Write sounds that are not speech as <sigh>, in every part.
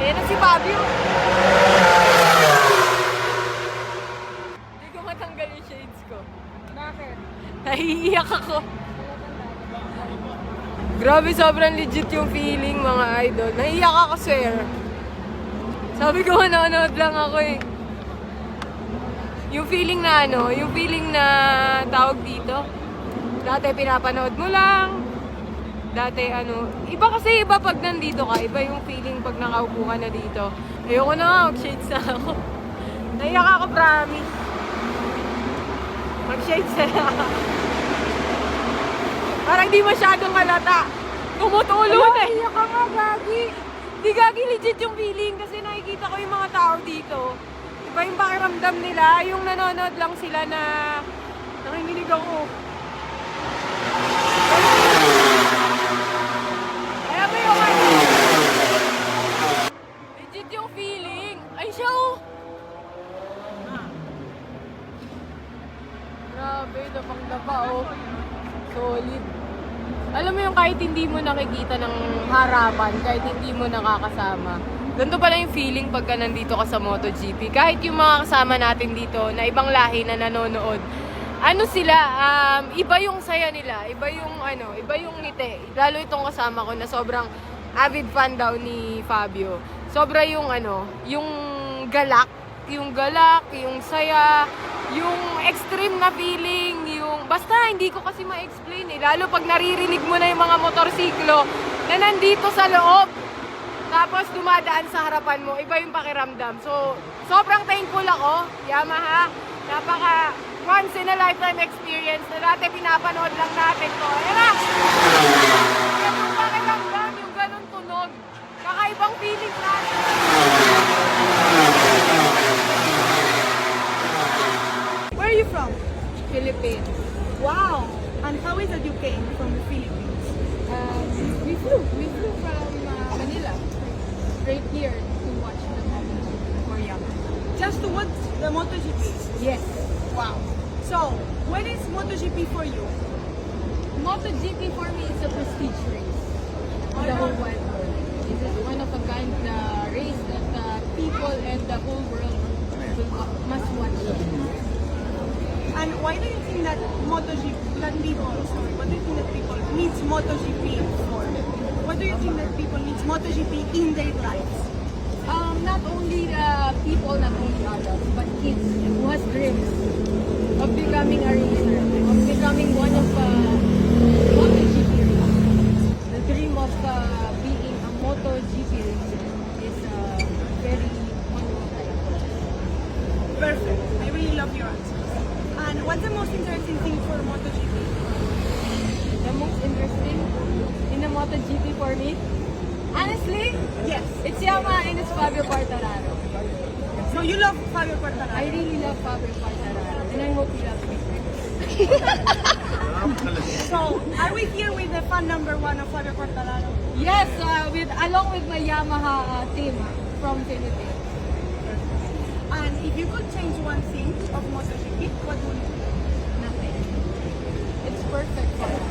Na si Fabio. Hindi ko matanggal yung shades ko. Bakit? Nahiiyak ako. Grabe, sobrang legit yung feeling mga idol. Nahiiyak ako, swear. Sabi ko, nanonood lang ako eh. Yung feeling na ano, yung feeling na tawag dito. Dati pinapanood mo lang. Dati ano, iba kasi iba pag nandito ka. Iba yung feeling pag nakaupo ka na dito. Ayoko na nga, mag-shades na ako. <laughs> Naiyak ako, promise. Mag-shades na lang ako. Parang di masyadong halata. Tumutulo na eh. Iyak ka nga, Gagi. Di gagi legit yung feeling kasi nakikita ko yung mga tao dito. Iba yung pakiramdam nila, yung nanonood lang sila na nakikinig ako. Kaya ba yung ano? Legit yung feeling. Ay, siya oh! Grabe, dapang-dapa oh. Solid. Alam mo yung kahit hindi mo nakikita ng harapan, kahit hindi mo nakakasama, ganito pala yung feeling pagka nandito ka sa MotoGP. Kahit yung mga kasama natin dito na ibang lahi na nanonood, ano sila, um, iba yung saya nila, iba yung ano, iba yung ngiti. Lalo itong kasama ko na sobrang avid fan daw ni Fabio. Sobra yung ano, yung galak, yung galak, yung saya, yung extreme na feeling, yung basta hindi ko kasi ma-explain eh. Lalo pag naririnig mo na yung mga motorsiklo na nandito sa loob. Tapos dumadaan sa harapan mo, iba yung pakiramdam. So, sobrang thankful ako, Yamaha. Napaka once in a lifetime experience na dati pinapanood lang natin to. Ayan na! Yung pakiramdam, yung ganun tunog. Kakaibang feeling natin. From the Philippines? Um, we flew. We flew from uh, Manila straight here to watch the MotoGP for Yamaha. Just to watch the MotoGP. Yes. Wow. So, when is MotoGP for you? MotoGP for me is a prestige race in the whole wide world. This is one of a kind uh, race that uh, people and the whole world uh, must watch. And why do you think that MotoGP, that people, sorry, what do you think that people needs MotoGP for? What do you think that people needs MotoGP in their lives? Um, not only uh, people, not only adults, but kids who has dreams of becoming a racer, of becoming one of uh, MotoGP racers. The dream of uh, being a MotoGP most interesting thing for MotoGP? The most interesting in the MotoGP for me, honestly, Yes. it's Yamaha and it's Fabio Quartararo. So you love Fabio Quartararo. I really love Fabio Quartararo, and I hope he loves me. <laughs> So, are we here with the fan number one of Fabio Quartararo? Yes, uh, with along with my Yamaha uh, team from Philippines. And if you could change one thing of MotoGP, what would it be? Perfect for us.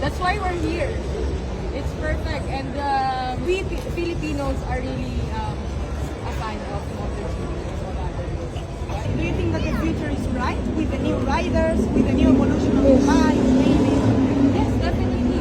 That's why we're here. It's perfect, and uh, we Fi- Filipinos are really um, a fan of races. Do you think that the future is bright with the new riders, with the new evolution of the bike, maybe? Yes, definitely,